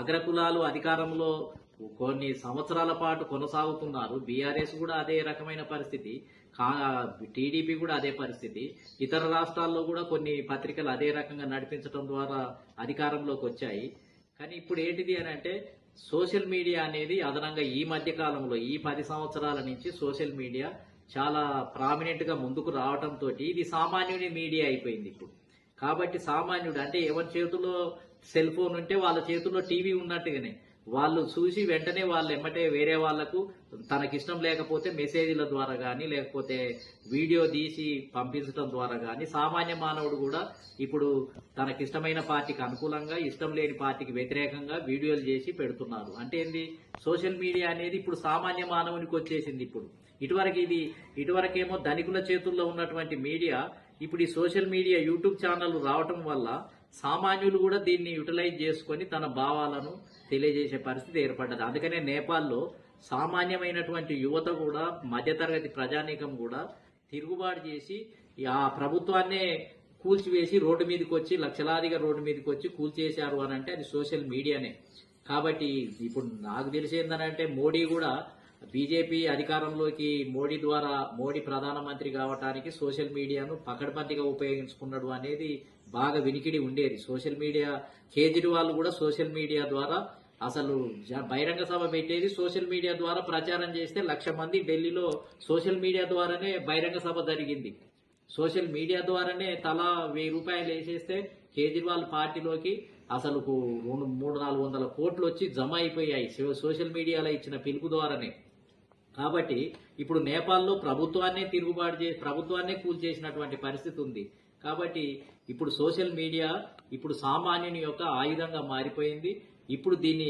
అగ్రకులాలు అధికారంలో కొన్ని సంవత్సరాల పాటు కొనసాగుతున్నారు. బీఆర్ఎస్ కూడా అదే రకమైన పరిస్థితి. టీడీపీ కూడా అదే పరిస్థితి. ఇతర రాష్ట్రాల్లో కూడా కొన్ని పత్రికలు అదే రకంగా నడిపించడం ద్వారా అధికారంలోకి వచ్చాయి. కానీ ఇప్పుడు ఏంటిది అని అంటే సోషల్ మీడియా అనేది అదనంగా ఈ మధ్య కాలంలో ఈ పది సంవత్సరాల నుంచి సోషల్ మీడియా చాలా ప్రామినెంట్గా ముందుకు రావడంతో ఇది సామాన్యుని మీడియా అయిపోయింది ఇప్పుడు. కాబట్టి సామాన్యుడు అంటే ఎవరి చేతుల్లో సెల్ ఫోన్ ఉంటే వాళ్ళ చేతుల్లో టీవీ ఉన్నట్టుగానే వాళ్ళు చూసి వెంటనే వాళ్ళు ఎమ్మటే వేరే వాళ్ళకు తనకిష్టం లేకపోతే మెసేజ్ల ద్వారా కానీ లేకపోతే వీడియో తీసి పంపించడం ద్వారా కానీ సామాన్య మానవుడు కూడా ఇప్పుడు తనకిష్టమైన పార్టీకి అనుకూలంగా ఇష్టం లేని పార్టీకి వ్యతిరేకంగా వీడియోలు చేసి పెడుతున్నారు అంటే ఏంది? సోషల్ మీడియా అనేది ఇప్పుడు సామాన్య మానవునికి వచ్చేసింది ఇప్పుడు. ఇటువరకు ఇది ఇటువరకేమో ధనికుల చేతుల్లో ఉన్నటువంటి మీడియా ఇప్పుడు ఈ సోషల్ మీడియా యూట్యూబ్ ఛానల్ రావటం వల్ల సామాన్యులు కూడా దీన్ని యూటిలైజ్ చేసుకొని తన భావాలను తెలియజేసే పరిస్థితి ఏర్పడ్డది. అందుకనే నేపాల్లో సామాన్యమైనటువంటి యువత కూడా మధ్యతరగతి ప్రజానీకం కూడా తిరుగుబాటు చేసి ఆ ప్రభుత్వాన్నే కూల్చివేసి రోడ్డు మీదకి వచ్చి లక్షలాదిగా రోడ్డు మీదకి వచ్చి కూల్చేశారు అని అంటే అది సోషల్ మీడియానే. కాబట్టి ఇప్పుడు నాకు తెలిసి ఏంటంటే మోడీ కూడా బీజేపీ అధికారంలోకి మోడీ ద్వారా మోడీ ప్రధానమంత్రి కావటానికి సోషల్ మీడియాను పకడ్బందీగా ఉపయోగించుకున్నాడు అనేది బాగా వినికిడి ఉండేది. సోషల్ మీడియా కేజ్రీవాల్ కూడా సోషల్ మీడియా ద్వారా అసలు జ- బహిరంగ సభ పెట్టేది సోషల్ మీడియా ద్వారా ప్రచారం చేస్తే లక్ష మంది ఢిల్లీలో సోషల్ మీడియా ద్వారానే బహిరంగ సభ జరిగింది. సోషల్ మీడియా ద్వారానే తలా వెయ్యి రూపాయలు వేసేస్తే కేజ్రీవాల్ పార్టీలోకి అసలు రెండు మూడు నాలుగు వందల కోట్లు వచ్చి జమ అయిపోయాయి. సోషల్ మీడియాలో ఇచ్చిన పిలుపు ద్వారానే. కాబట్టి ఇప్పుడు నేపాల్లో ప్రభుత్వాన్నే తిరుగుబాటు చేసి ప్రభుత్వాన్నే కూల్చేసినటువంటి పరిస్థితి ఉంది. కాబట్టి ఇప్పుడు సోషల్ మీడియా ఇప్పుడు సామాన్యుని యొక్క ఆయుధంగా మారిపోయింది. ఇప్పుడు దీన్ని